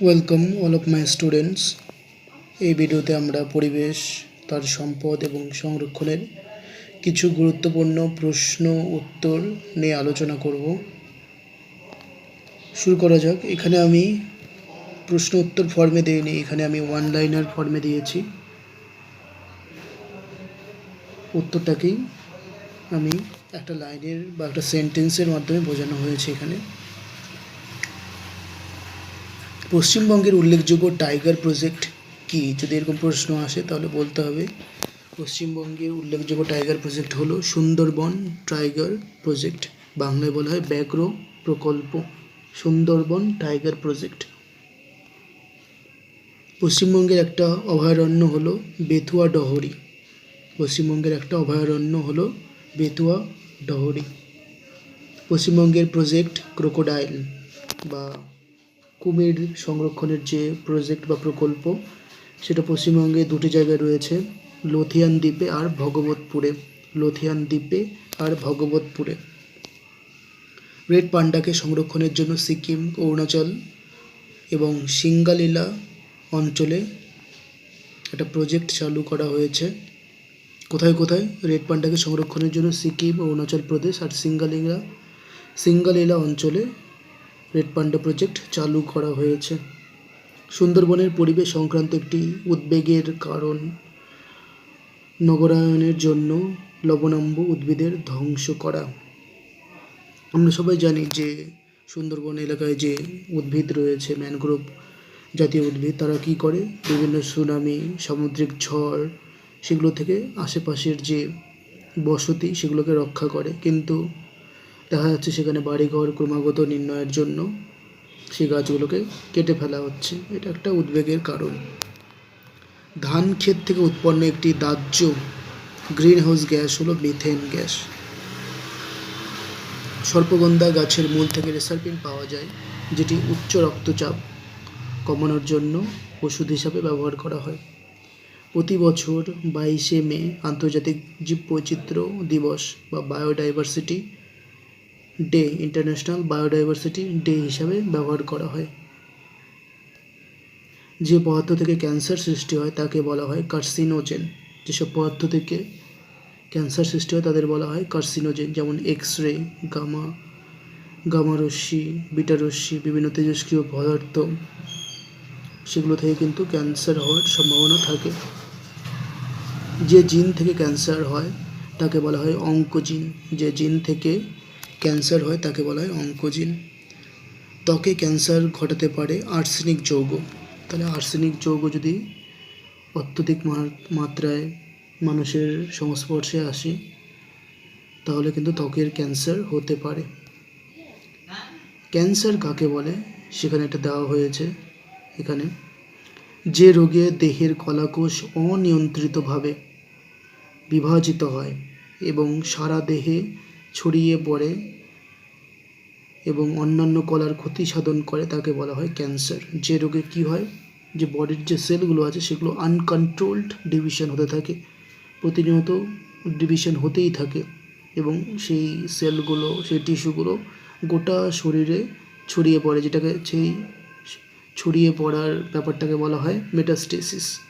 Welcome all of my students এই ভিডিওতে আমরা পরিবেশ, তার সম্পদ এবং সংরক্ষণের কিছু গুরুত্বপূর্ণ প্রশ্ন, উত্তর নিয়ে আলোচনা করব। শুরু করা যাক। এখানে আমি প্রশ্ন, উত্তর ফর্মে দিইনি। এখানে আমি ওয়ান লাইনার ফর্মে দিয়েছি উত্তরটাকেই আমি একটা লাইনের বা একটা সেন্টেন্সের মাধ্যমে বোঝানো হয়েছে এখানে। পশ্চিমবঙ্গের উল্লেখযোগ্য টাইগার প্রজেক্ট কি? যদি এরকম প্রশ্ন আসে, তাহলে বলতে হবে। পশ্চিমবঙ্গের উল্লেখযোগ্য টাইগার প্রজেক্ট হলো সুন্দরবন টাইগার প্রজেক্ট। বাংলায় বলা হয় ব্যাঘ্র প্রকল্প। Sundarban tiger project. পশ্চিমবঙ্গের একটা অভয়ারণ্য হলো বেতুয়া ডহরি। পশ্চিমবঙ্গের একটা অভয়ারণ্য হলো বেতুয়া ডহরি। পশ্চিমবঙ্গের প্রজেক্ট ক্রোকোডাইল বা কুমির সংরক্ষণের যে প্রজেক্ট বা প্রকল্প, সেটা পশ্চিমবঙ্গে দুটি জায়গায় রয়েছে, লোথিয়ান দ্বীপে আর ভগবতপুরে। লোথিয়ান দ্বীপে আর ভগবতপুরে। রেড পান্ডাকে সংরক্ষণের জন্য সিকিম, অরুণাচল এবং সিঙ্গালীলা অঞ্চলে একটা প্রজেক্ট চালু করা হয়েছে। কোথায় কোথায়? রেড পান্ডাকে সংরক্ষণের জন্য সিকিম, অরুণাচল প্রদেশ আর সিঙ্গালীলা সিঙ্গালীলা অঞ্চলে রেড পান্ডা প্রজেক্ট চালু করা হয়েছে। সুন্দরবনের পরিবেশ সংক্রান্ত একটি উদ্বেগের কারণ, নগরায়নের জন্য লবণাম্ব উদ্ভিদের ধ্বংস করা। আমরা সবাই জানি যে সুন্দরবন এলাকায় যে উদ্ভিদ রয়েছে, ম্যানগ্রোভ জাতীয় উদ্ভিদ, তারা কি করে? বিভিন্ন সুনামি, সামুদ্রিক ঝড়, সেগুলো থেকে আশেপাশের যে বসতি, সেগুলোকে রক্ষা করে। কিন্তু দেখা যাচ্ছে সেখানে বাড়িঘর, ক্রমাগত নির্ণয়ের জন্য সেই গাছগুলোকে কেটে ফেলা হচ্ছে। এটা একটা উদ্বেগের কারণ। ধান ক্ষেত থেকে উৎপন্ন একটি দাহ্য গ্রিন হাউস গ্যাস হলো মিথেন গ্যাস। সর্পগন্ধা গাছের মূল থেকে রেসারপিন পাওয়া যায়, যেটি উচ্চ রক্তচাপ কমানোর জন্য ওষুধ হিসাবে ব্যবহার করা হয়। প্রতি বছর বাইশে মে আন্তর্জাতিক জীববৈচিত্র্য দিবস বা biodiversity day, international biodiversity day হিসাবে ব্যবহার করা হয়। যে পদার্থ থেকে ক্যান্সার সৃষ্টি হয়, তাকে বলা হয় কার্সিনোজেন। যেসব পদার্থ থেকে ক্যান্সার সৃষ্টি হয়, তাদের বলা হয় কার্সিনোজেন, যেমন এক্স রে গামা গামা রশ্মি বিটা রশ্মি বিভিন্ন তেজস্ক্রিয় পদার্থ। সেগুলো থেকে কিন্তু ক্যান্সার হওয়ার সম্ভাবনা থাকে। যে জিন থেকে ক্যান্সার হয়, তাকে বলা হয় অঙ্কোজিন। যে জিন থেকে ক্যান্সার হয় তাকে বলা হয় অঙ্কোজিন। ত্বকে ক্যান্সার ঘটাতে পারে আর্সেনিক যৌগ। তাহলে আর্সেনিক যৌগ যদি অত্যধিক মাত্রায় মানুষের সংস্পর্শে আসে, তাহলে কিন্তু ত্বকের ক্যান্সার হতে পারে। ক্যান্সার কাকে বলে? সেখানে এটা দেওয়া হয়েছে এখানে। যে রোগে দেহের কলাকোষ অনিয়ন্ত্রিতভাবে বিভাজিত হয় এবং সারা দেহে ছড়িয়ে পড়ে এবং অন্যান্য কলার ক্ষতি সাধন করে, তাকে বলা হয় ক্যান্সার। যে রোগে কি হয়? যে বডির যে সেলগুলো আছে, সেগুলো আনকন্ট্রোলড ডিভিশন হতে থাকে। প্রতিনিয়ত ডিভিশন হতেই থাকে এবং সেই সেলগুলো, সেই টিস্যুগুলো গোটা শরীরে ছড়িয়ে পড়ে, যেটাকে সেই ছড়িয়ে পড়ার ব্যাপারটাকে বলা হয় মেটাস্টেসিস।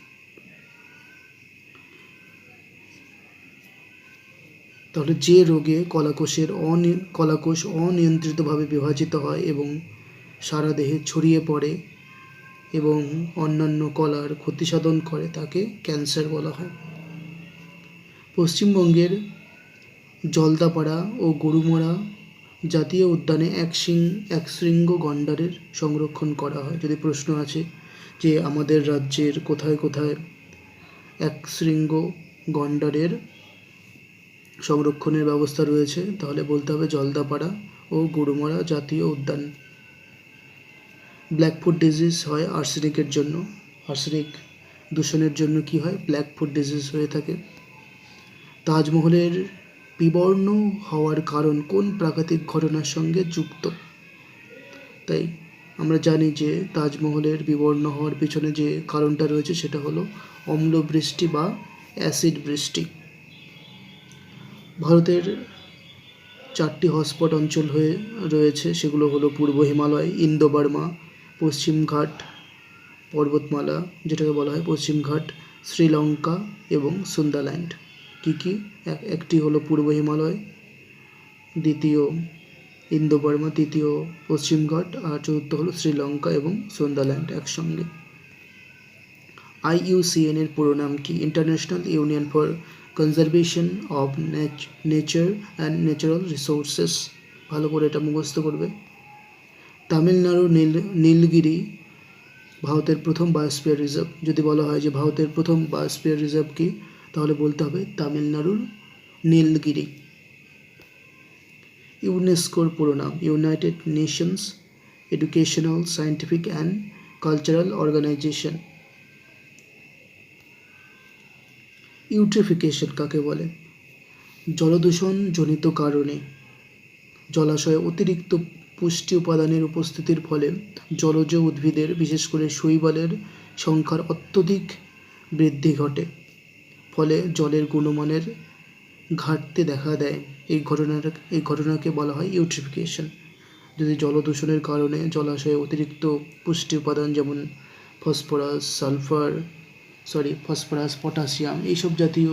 তাহলে যে রোগে কলাকোষের অনি, কলাকোষ অনিয়ন্ত্রিতভাবে বিভাজিত হয় এবং সারা দেহে ছড়িয়ে পড়ে এবং অন্যান্য কলার ক্ষতিসাধন করে তাকে ক্যান্সার বলা হয়। পশ্চিমবঙ্গের জলদাপাড়া ও গরুমারা জাতীয় উদ্যানে এক শিং, এক শৃঙ্গ গন্ডারের সংরক্ষণ করা হয়। যদি প্রশ্ন আছে যে আমাদের রাজ্যের কোথায় কোথায় এক শৃঙ্গ গন্ডারের সংরক্ষণের ব্যবস্থা রয়েছে। তাহলে বলতে হবে জলদাপাড়া ও গরুমারা জাতীয় উদ্যান। ব্ল্যাকফুট ডিজিজ হয় আর্সেনিকের জন্য। আর্সেনিক দূষণের জন্য কি হয়? ব্ল্যাকফুট ডিজিজ হয়ে থাকে। তাজমহলের বিবর্ণ হওয়ার কারণ কোন প্রাকৃতিক ঘটনার সঙ্গে যুক্ত? তাই আমরা জানি যে তাজমহলের বিবর্ণ হওয়ার পিছনে যে কারণটা রয়েছে সেটা হলো অম্ল বৃষ্টি বা অ্যাসিড বৃষ্টি। ভারতের চারটি হটস্পট অঞ্চল হয়ে রয়েছে। সেগুলো হলো পূর্ব হিমালয় ইন্দো বার্মা পশ্চিম ঘাট, পর্বতমালা, যেটাকে বলা হয় পশ্চিমঘাট শ্রীলঙ্কা এবং সুন্দাল্যান্ড কী কী? এক- একটি হলো পূর্ব হিমালয়, দ্বিতীয় ইন্দো বর্মা তৃতীয় পশ্চিমঘাট আর চতুর্থ হলো শ্রীলঙ্কা এবং সুন্দাল্যান্ড একসঙ্গে। আইইউসিএন এর পুরো নাম কি? International Union for Conservation of Nature and Natural Resources ভালো করে এটা মুখস্থ করবে। তামিলনাড়ু নীল, নীলগিরি ভারতের প্রথম বায়োস্ফিয়ার রিজার্ভ যদি বলা হয় যে ভারতের প্রথম বায়োস্ফিয়ার রিজার্ভ কি, তাহলে বলতে হবে তামিলনাড়ুর নীলগিরি। ইউনেস্কোর পুরো নাম United Nations Educational Scientific and Cultural Organization eutrophication কাকে বলে? জলদূষণ জনিত কারণে। জলাশয়ে অতিরিক্ত পুষ্টি উপাদানের উপস্থিতির ফলে জলজ উদ্ভিদের, বিশেষ করে শৈবালের, সংখ্যার অত্যধিক বৃদ্ধি ঘটে। ফলে জলের গুণমানের ঘাটতি দেখা দেয়। এই ঘটনার, এই ঘটনাকে বলা হয় ইউট্রিফিকেশন। যদি জলদূষণের কারণে জলাশয়ে অতিরিক্ত পুষ্টি উপাদান যেমন phosphorus, sulphur sorry phosphorus potassium এইসব জাতীয়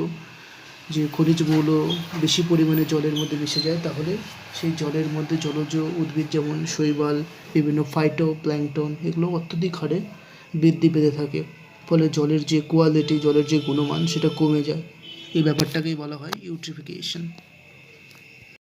যে খনিজগুলো বেশি পরিমাণে জলের মধ্যে মিশে যায়, তাহলে সেই জলের মধ্যে জলজ উদ্ভিদ যেমন শৈবাল, বিভিন্ন ফাইটো প্ল্যাংটন এগুলো অত্যধিক হারে বৃদ্ধি পেতে থাকে। ফলে জলের যে কোয়ালিটি জলের যে গুণমান সেটা কমে যায়। এই ব্যাপারটাকেই বলা হয় ইউট্রিফিকেশন